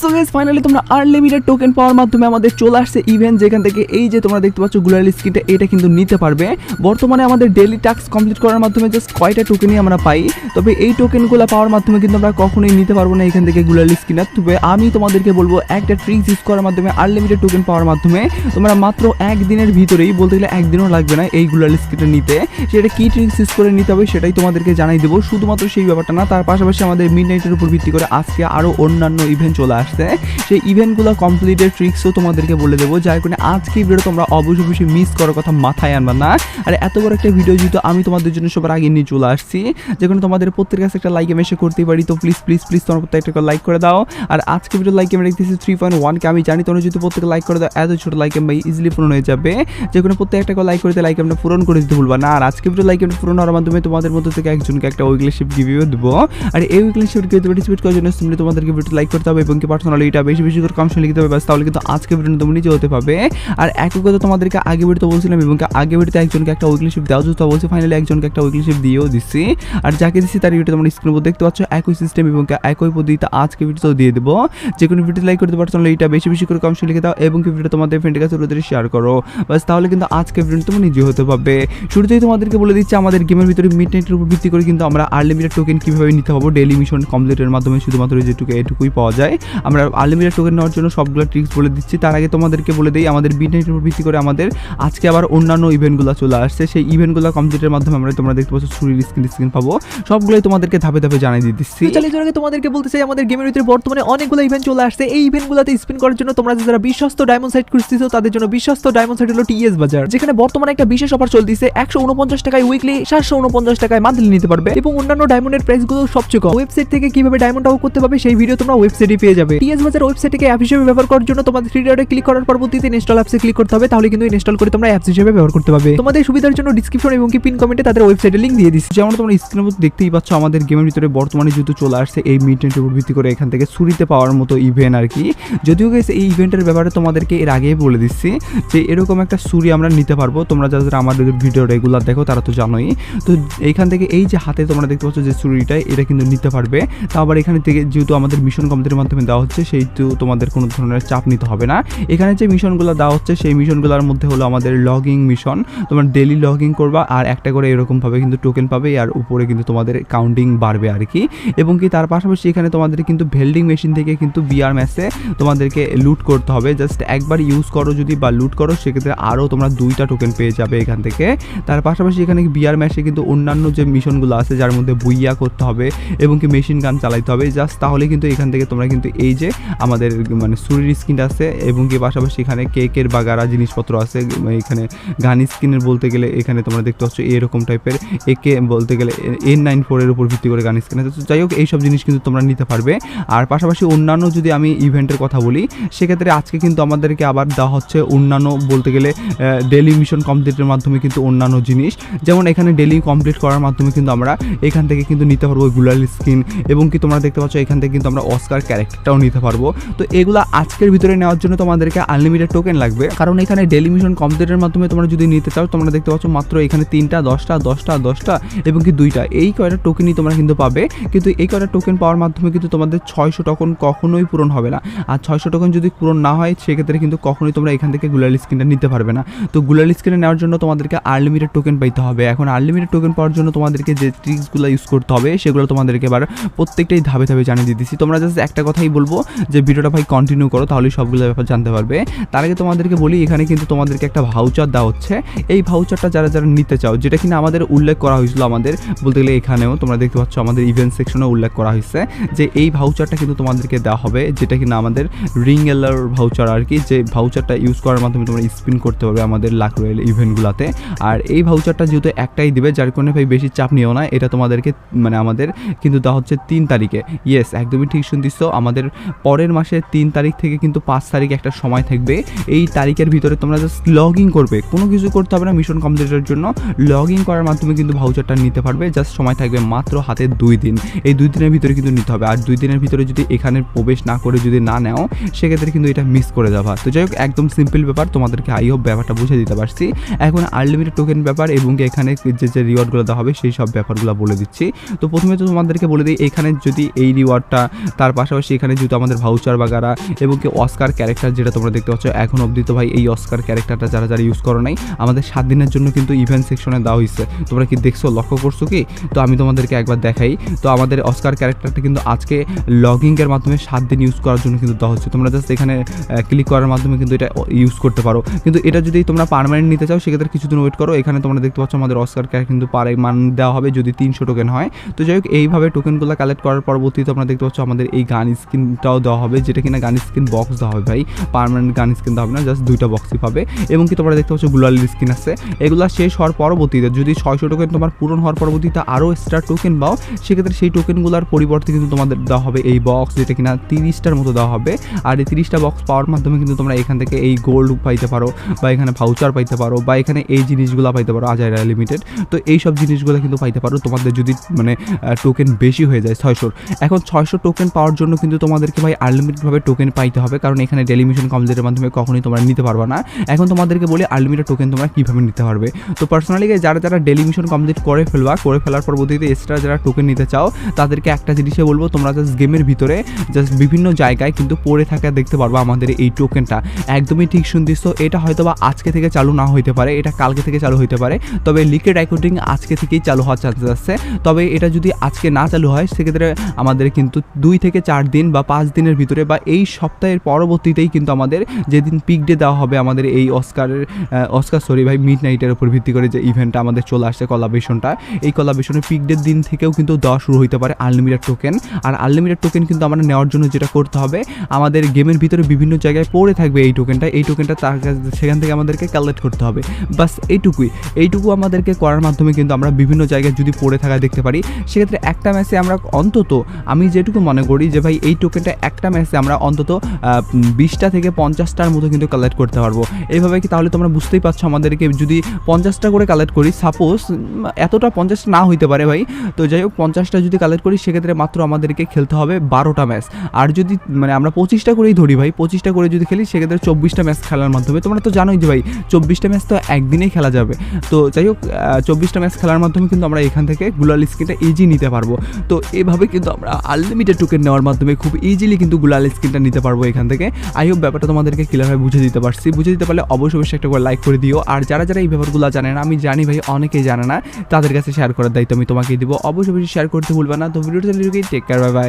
So guys finally তোমরা unlimited token পাওয়ার মাধ্যমে আমাদের চলে আসছে ইভেন্ট যেখান থেকে এই যে তোমরা দেখতে পাচ্ছ গুলাল স্কিনটা এটা কিন্তু নিতে পারবে। বর্তমানে আমাদের ডেলি টাস্ক কমপ্লিট করার মাধ্যমে জাস্ট কয়টা টোকেনই আমরা পাই, তবে এই টোকেনগুলো পাওয়ার মাধ্যমে কিন্তু আমরা কখনোই নিতে পারব না এখান থেকে গুলাল স্কিনার তবে আমি তোমাদেরকে বলব, একটা ট্রিক্স ইউজ করার মাধ্যমে আনলিমিটেড টোকেন পাওয়ার মাধ্যমে তোমরা মাত্র একদিনের ভিতরেই, বলতে গেলে একদিনও লাগবে না এই গুলাল স্কিনটা নিতে। সেটা কি ট্রিক্স ইউজ করে নিতে হবে সেটাই তোমাদেরকে জানাই দেবো। শুধুমাত্র সেই ব্যাপারটা না, তার পাশাপাশি আমাদের মিড নাইটের উপর ভিত্তি করে আজকে আরও অন্যান্য ইভেন্ট চলে আসছে, সেই ইভেন্টগুলো কমপ্লিটের ট্রিক্সও তোমাদেরকে বলে দেবো, যার কারণে আজকে ভিডিও তোমরা অবশ্যই অবশ্যই মিস করার কথা মাথায় আনবা না। আর এত বড় একটা ভিডিও যেহেতু আমি তোমাদের জন্য সবার আগে নিয়ে চলে আসছি যেখানে তোমাদের প্রত্যেকের কাছে একটা লাইক মেসে করতেই পারি, তো প্লিজ প্লিজ প্লিজ তোমার প্রত্যেকটা একটা লাইক করে দাও। আর আজকে ভিডিও লাইক আমি দেখতেছি থ্রি পয়েন্ট ওয়ানকে আমি জানি তোমরা যদি প্রত্যেকে লাইক করে দাও, এত ছোটো লাইক ভাই ইজিলি পূরণ হয়ে যাবে। যে কোনো প্রত্যেক একটা লাইক করতে লাইক আমরা পূরণ করে দিতে ভুলবা না। আর আজকে ভিডিও লাইক আমরা পূরণ হওয়ার মাধ্যমে তোমাদের মধ্যে থেকে একজনকে একটা উইকলি শিপ গিভিও দেবো। আর এই উইকলি শিপ গিভ পার্টিসিপেট তোমাদেরকে ভিডিও লাইক করতে হবে এবং কি পার্সোনালি এটা বেশি বেশি করে কম লিখতে হবে, ব্যাস তাহলে কিন্তু আজকে ভিডিও তুমি নিজে হতে পারবে। আর একই কথা তোমাদেরকে আগে ভিডিওতে বলছিলাম এবং আগে ভিডিওতে একজনকে একটা উইকলি শিপ দেওয়া যেত বলছি ফাইনালি একজনকে একটা উইকলি শিপ দিয়েও দিচ্ছি। আর যাকে দিচ্ছি তার ভিডিও তোমরা স্ক্রিনের উপর দেখতে পাচ্ছ, একই সিস্টেম এবং একই পদ্ধতিতে আজকে ভিডিওতেও দিয়ে দেবো। যে কোনো ভিডিও লাইক করতে পারছ তাহলে এটা বেশি বেশি করে কম লিখে দাও এবং ভিডিও তোমাদের ফ্রেন্ডের কাছে রোদের শেয়ার করো। বাস তাহলে কিন্তু আজকে ভিডিও তুমি নিজে হতে পারবে। শুরুতেই তোমাদেরকে বলে দিচ্ছি, আমাদের গেমের ভিতরে মিড নাইটের উপর ভিত্তি করে কিন্তু আমরা আনলিমিটেড টোকেন কীভাবে নিতে পারব ডেলি মিশন কমপ্লিটের মাধ্যমে শুধুমাত্র যেটুকু এটুকুই পাওয়া যায়। আমরা আনলিমিটেড টোকেন নেওয়ার জন্য সবগুলো ট্রিক্স বলে দিচ্ছি। তার আগে তোমাদেরকে বলে দিই, আমাদের মিড উপর ভিত্তি করে আমাদের আজকে আবার অন্যান্য ইভেন্টগুলো চলে আসছে। সেই ইভেন্টগুলো কমপ্লিটের মাধ্যমে আমরা তোমরা দেখতে পাচ্ছ, ছুরির স্ক্রিন স্ক্রিন পাবো। সবগুলোই তোমাদেরকে ধাপে ধাপে জানিয়ে দিয়ে দিচ্ছি চালিয়ে যাওয়ার আগে তোমাদেরকে বলতে চাই, আমাদের গেমের ভিতরে বর্তমানে অনেকগুলো ইভেন্ট চলে আসছে। এই ইভেন্টগুলোতে স্পিন করার জন্য তোমরা যারা বিশ্বস্ত ডায়মন্ড সাইট খুঁজতেছো, তাদের জন্য বিশ্বস্ত ডায়মন্ড সাইট হলো টিএস বাজার যেখানে বর্তমানে একটা বিশেষ অফার চলতেছে। একশো উনপঞ্চাশ টাকায় উইকলি সাতশো উনপঞ্চাশ টাকায় মান্থলি নিতে পারবে। এবং অন্যান্য ডায়মন্ডের প্রাইসগুলো সবচেয়ে কম। ওয়েবসাইট থেকে কীভাবে ডায়মন্ড আউট করতে পারবে, সেই ভিডিও তোমরা ওয়েবসাইটে পেয়ে যাবে। টিএস বাজার ওয়েবসাইটকে অ্যাপ হিসেবে ব্যবহার করার জন্য তোমাদের থ্রি ডটে ক্লিক করার পরবর্তীতে ইনস্টল অ্যাপসে ক্লিক করতে হবে, তাহলে কিন্তু ইনস্টল করে তোমরা অ্যাপস হিসেবে ব্যবহার করতে পারবে। তোমাদের সুবিধার জন্য ডিসক্রিপশন এবং কি পিন কমেন্টে তাদের ওয়েবসাইটের লিংক দিয়ে দিচ্ছি। যেমন তোমরা স্ক্রিনের মধ্যে দেখতেই পাচ্ছ, আমাদের গেমের ভিতরে বর্তমানে যেহেতু চলে আসছে এই মিডনাইটের উপর ভিত্তি করে এখান থেকে ছুরিতে পাওয়ার মতো ইভেন্ট আর কি। যদিও গেছে এই ইভেন্টের ব্যাপারে তোমাদেরকে এর আগেই বলে দিচ্ছি যে এরকম একটা ছুরি আমরা নিতে পারব। তোমরা যাদের আমাদের ভিডিও রেগুলার দেখো, তারা তো জানোই। তো এইখান থেকে এই যে হাতে তোমরা দেখতে পাচ্ছ যে ছুরিটা, এটা কিন্তু নিতে পারবে। তা আবার এখানে থেকে যেহেতু আমাদের মিশন কমপ্লিটের মাধ্যমে দেওয়া হচ্ছে সেইটু তোমাদের কোনো ধরনের চাপ নিতে হবে না। এখানে যে মিশনগুলো দেওয়া হচ্ছে, সেই মিশনগুলোর মধ্যে হলো আমাদের লগিং মিশন তোমরা ডেলি লগিং করবা আর একটা করে এরকমভাবে কিন্তু টোকেন পাবে আর উপরে কিন্তু তোমাদের কাউন্টিং বাড়বে আর কি। এবং কি তার পাশাপাশি এখানে তোমাদের কিন্তু ভেল্ডিং মেশিন থেকে কিন্তু বিআর ম্যাচে তোমাদেরকে লুট করতে হবে। জাস্ট একবার ইউজ করো যদি বা লুট করো, সেক্ষেত্রে আরও তোমরা দুইটা টোকেন পেয়ে যাবে এখান থেকে। তার পাশাপাশি এখানে বিআর ম্যাচে কিন্তু অন্যান্য যে মিশনগুলো আছে, যার মধ্যে বুইয়া করতে হবে এবং কি মেশিন গান চালাইতে হবে। জাস্ট তাহলে কিন্তু এখান থেকে তোমরা কিন্তু এই যে আমাদের মানে সুরির স্কিন আছে এবং কি পাশাপাশি এখানে কেকের বা গাড়া জিনিসপত্র আছে এখানে গান স্কিনের বলতে গেলে এখানে তোমরা দেখতে পাচ্ছ এরকম টাইপের একে বলতে গেলে এন নাইন ফোরের উপর ভিত্তি করে গান স্কিন আছে। যাই হোক, এইসব জিনিস কিন্তু তোমরা নিতে পারবে। আর পাশাপাশি অন্যান্য যদি আমি ইভেন্টের কথা বলি, সেক্ষেত্রে আজকে কিন্তু আমাদেরকে আবার দেওয়া হচ্ছে অন্যান্য বলতে গেলে ডেলি মিশন কমপ্লিটের মাধ্যমে কিন্তু অন্যান্য জিনিস। যেমন এখানে ডেলি কমপ্লিট করার মাধ্যমে কিন্তু আমরা এখান থেকে কিন্তু নিতে পারব গুলাল স্কিন এবং কি তোমরা দেখতে পাচ্ছ এখান থেকে কিন্তু আমরা অস্কার ক্যারেক্টারটাও নিতে পারব। তো এগুলো আজকের ভিতরে নেওয়ার জন্য তোমাদেরকে আনলিমিটেড টোকেন লাগবে। কারণ এখানে ডেলি মিশন কমপ্লিটের মাধ্যমে তোমরা যদি নিতে চাও, তোমরা দেখতে পাচ্ছ মাত্র এখানে তিনটা, দশটা দশটা দশটা এবং কি দুইটা। এই কয়টা টোকেনই তোমরা কিন্তু পাবে। কিন্তু এই কয়টা টোকেন পাওয়ার মাধ্যমে কিন্তু তোমাদের ছয়শো টোকন কখনোই পূরণ হবে না। আর ছয়শো টোকন যদি পূরণ না হয়, সেক্ষেত্রে কিন্তু কখনোই তোমরা এখান থেকে গুলাল স্ক্রিনটা নিতে পারবে না। তো গুলাল স্ক্রিনে নেওয়ার জন্য তোমাদেরকে আনলিমিটেড টোকেন পাইতে হবে। এখন আনলিমিটেড টোকেন পাওয়ার জন্য তোমাদেরকে যে ট্রিক্সগুলো ইউজ করতে হবে, সেগুলো তোমাদেরকে এবার প্রত্যেকটাই ধাপে ধাপে জানিয়ে দিতেছি। তোমরা জাস্ট একটা কথাই বলব যে ভিডিওটা ভাই কন্টিনিউ করো তাহলে সবগুলো ব্যাপার জানতে পারবে। তার আগে তোমাদেরকে বলি, এখানে কিন্তু তোমাদেরকে একটা ভাউচার দেওয়া হচ্ছে। এই ভাউচারটা যারা যারা নিতে চাও, যেটা কিনা আমাদের উল্লেখ করা হয়েছিল আমাদের, বলতে গেলে এখানেও তোমরা দেখতে পাচ্ছ আমাদের ইভেন্ট সেকশনে উল্লেখ করা হয়েছে, যে এই ভাউচারটা কিন্তু তোমাদেরকে দেওয়া হবে, যেটা কিনা আমাদের রিং এলার ভাউচার আর কি যে ভাউচারটা ইউজ করার মাধ্যমে তোমরা স্পিন করতে পারবে আমাদের লাক রয়েল ইভেন্টগুলোতে আর এই ভাউচারটা যেহেতু একটাই দিবে, যার কারণে ভাই বেশি চাপ নিও না, এটা তোমাদেরকে মানে আমাদের কিন্তু দেওয়া হচ্ছে তিন তারিখে। ইয়েস একদমই ঠিক শুনতিস আমাদের পরের মাসের তিন তারিখ থেকে কিন্তু পাঁচ তারিখ একটা সময় থাকবে। এই তারিখের ভিতরে তোমরা জাস্ট লগ ইন করবে। কোনো কিছু করতে হবে না মিশন কমপ্লিটের জন্য লগ ইন করার মাধ্যমে কিন্তু ভাউচারটা নিতে পারবে। জাস্ট সময় থাকবে মাত্র হাতে দুই দিন। এই দুই দিনের ভিতরে কিন্তু নিতে হবে। আর দুই দিনের ভিতরে যদি এখানে প্রবেশ না করে যদি না নেও, সেক্ষেত্রে কিন্তু এটা মিস করে যাবা। তো যাই হোক, একদম সিম্পল ব্যাপার। তোমাদেরকে আই হোপ ব্যাপারটা বুঝে দিতে পারছি। এখন আনলিমিটেড টোকেন ব্যাপার এবং এখানে যে যে রিওয়ার্ডগুলো দেওয়া হবে, সেই সব ব্যাপারগুলো বলে দিচ্ছি। তো প্রথমে তো তোমাদেরকে বলে দিই, এখানে যদি এই রিওয়ার্ডটা তার পাশাপাশি এখানে জুতো আমাদের ভাউচার বাগারা এবং কি অস্কার ক্যারেক্টার যেটা তোমরা দেখতে পাচ্ছ, এখন অবধি তো ভাই এই অস্কার ক্যারেক্টারটা যারা যারা ইউজ করো নাই, আমাদের সাত দিনের জন্য কিন্তু ইভেন্ট সেকশনে দেওয়া হয়েছে। তোমরা কি দেখছ, লক্ষ্য করছ কি? তো আমি তোমাদেরকে একবার দেখাই। তো আমাদের অস্কার ক্যারেক্টারটা কিন্তু আজকে লগিংয়ের মাধ্যমে সাত দিন ইউজ করার জন্য কিন্তু দেওয়া হচ্ছে। তোমরা জাস্ট এখানে ক্লিক করার মাধ্যমে কিন্তু এটা ইউজ করতে পারো। কিন্তু এটা যদি তোমরা পারমানেন্ট নিতে চাও, সেক্ষেত্রে কিছুদিন ওয়েট করো। এখানে তোমরা দেখতে পাচ্ছ আমাদের অস্কার ক্যারেক্টার কিন্তু পারে মান দেওয়া হবে যদি তিনশো টোকেন হয়। তো যাই হোক, এইভাবে টোকেনগুলো কালেক্ট করার পরবর্তীতে তোমরা দেখতে পাচ্ছ আমাদের এই গান স্কিনটাও দেওয়া হবে, যেটা কিনা গান স্কিন বক্স দেওয়া হবে ভাই। পারমানেন্ট গান স্কিন দেওয়া হবে না জাস্ট দুইটা বক্সই পাবে। এবং কি তোমরা দেখতে পাচ্ছ গুলালির স্কিন আছে। এগুলো শেষ হওয়ার পরবর্তীতে, যদি ছয়শো টোকেন তোমার পূরণ হওয়ার পরবর্তীতে আরও এক্সট্রা টোকেন পাও, সেক্ষেত্রে সেই টোকেনগুলোর পরিবর্তে কিন্তু তোমাদের দেওয়া হবে এই বক্স যেটা কিনা তিরিশটার মতো দেওয়া হবে। আর এই তিরিশটা বক্স পাওয়ার মাধ্যমে কিন্তু তোমরা এখান থেকে এই গোল্ড পাইতে পারো, বা এখানে ভাউচার পাইতে পারো, বা এখানে এই জিনিসগুলো পাইতে পারো আজাইরা লিমিটেড তো এই সব জিনিসগুলো কিন্তু পাইতে পারো, তোমাদের যদি মানে টোকেন বেশি হয়ে যায় ছয়শোর। এখন ছয়শো টোকেন পাওয়ার জন্য কিন্তু তোমাদেরকে ভাই আনলিমিটেডভাবে টোকেন পাইতে হবে, কারণ এখানে ডেলিমিশন কমপ্লিটের মাধ্যমে কখনোই তোমরা নিতে পারবে না। এখন তোমাদেরকে বলি আনলিমিটেড টোকেন তোমরা কীভাবে নিতে পারবে? তো পার্সোনালি যারা যারা ডেলিমিশন কমপ্লিট করে ফেলবা, করে ফেলার পরবর্তীতে এক্সট্রা যারা টোকেন নিতে চাও, তাদেরকে একটা জিনিসে বলব, তোমরা জাস্ট গেমের ভিতরে জাস্ট বিভিন্ন জায়গায় কিন্তু পড়ে থাকা দেখতে পারব আমাদের এই টোকেনটা একদমই ঠিক শুনতিস তো, এটা হয়তো বা আজকে থেকে চালু না হইতে পারে, এটা কালকে থেকে চালু হইতে পারে, তবে লিকেড রেকর্ডিং আজকে থেকেই চালু হওয়ার চান্সেস আছে। তবে এটা যদি আজকে না চালু হয়, সেক্ষেত্রে আমাদের কিন্তু দুই থেকে চার দিন বা পাঁচ দিনের ভিতরে বা এই সপ্তাহের পরবর্তীতেই কিন্তু আমাদের যেদিন পিক ডে দেওয়া হবে আমাদের এই অস্কারের অস্কার সরি ভাই মিড নাইটের উপর ভিত্তি করে যে ইভেন্টটা আমাদের চলে আসছে কলাবেশনটা এই কলাবেশনের পিক ডের দিন থেকেও কিন্তু দেওয়া শুরু হইতে পারে আনলিমিটেড টোকেন আর আনলিমিটেড টোকেন কিন্তু আমরা নেওয়ার জন্য যেটা করতে হবে, আমাদের গেমের ভিতরে বিভিন্ন জায়গায় পড়ে থাকবে এই টোকেনটা এই টোকেনটা তার সেখান থেকে আমাদেরকে কালেক্ট করতে হবে। বাস এইটুকুই। এইটুকু আমাদেরকে করার মাধ্যমে কিন্তু আমরা বিভিন্ন জায়গায় যদি পড়ে থাকা দেখতে পারি, সেক্ষেত্রে একটা ম্যাচে আমরা অন্তত আমি যেটুকু মনে করি যে, ভাই, এই টোকেনটা একটা ম্যাচে আমরা অন্তত বিশটা থেকে পঞ্চাশটার মতো কিন্তু কালেক্ট করতে পারব। এইভাবে কি তাহলে তোমরা বুঝতেই পারছ আমাদেরকে? যদি পঞ্চাশটা করে কালেক্ট করি সাপোজ এতটা পঞ্চাশটা না হইতে পারে ভাই। তো যাই হোক, পঞ্চাশটা যদি কালেক্ট করি, সেক্ষেত্রে মাত্র আমাদেরকে খেলতে হবে বারোটা ম্যাচ আর যদি মানে আমরা পঁচিশটা করেই ধরি ভাই, পঁচিশটা করে যদি খেলি, সেক্ষেত্রে চব্বিশটা ম্যাচ খেলার মাধ্যমে। তোমরা তো জানোই যে ভাই, চব্বিশটা ম্যাচ তো একদিনেই খেলা যাবে। তো যাই হোক চব্বিশটা ম্যাচ খেলার মাধ্যমে কিন্তু আমরা এখান থেকে গুলাল স্কিনটা ইজি নিতে পারব। তো এভাবে কিন্তু আমরা আনলিমিটেড টোকেন নেওয়ার মাধ্যমে খুব ইজিলি কিন্তু গুলাল স্কিনটা নিতে পারব এখান থেকে। আই হোপ ব্যাপারটা তোমাদেরকে ক্লিয়ারভাবে বুঝে দিতে পারছি। বুঝে দিতে পারলে অবশ্যই অবশ্যই একটা করে লাইক করে দিও। আর যারা যারা এই ব্যাপারগুলো জানে না, আমি জানি ভাই, অনেকেই জানে না, তাদের কাছে শেয়ার করার দায়িত্ব আমি তোমাকে দিব। অবশ্যই অবশ্যই শেয়ার করতে ভুলবে না। তো ভিডিওটা টেক কেয়ার বাই বাই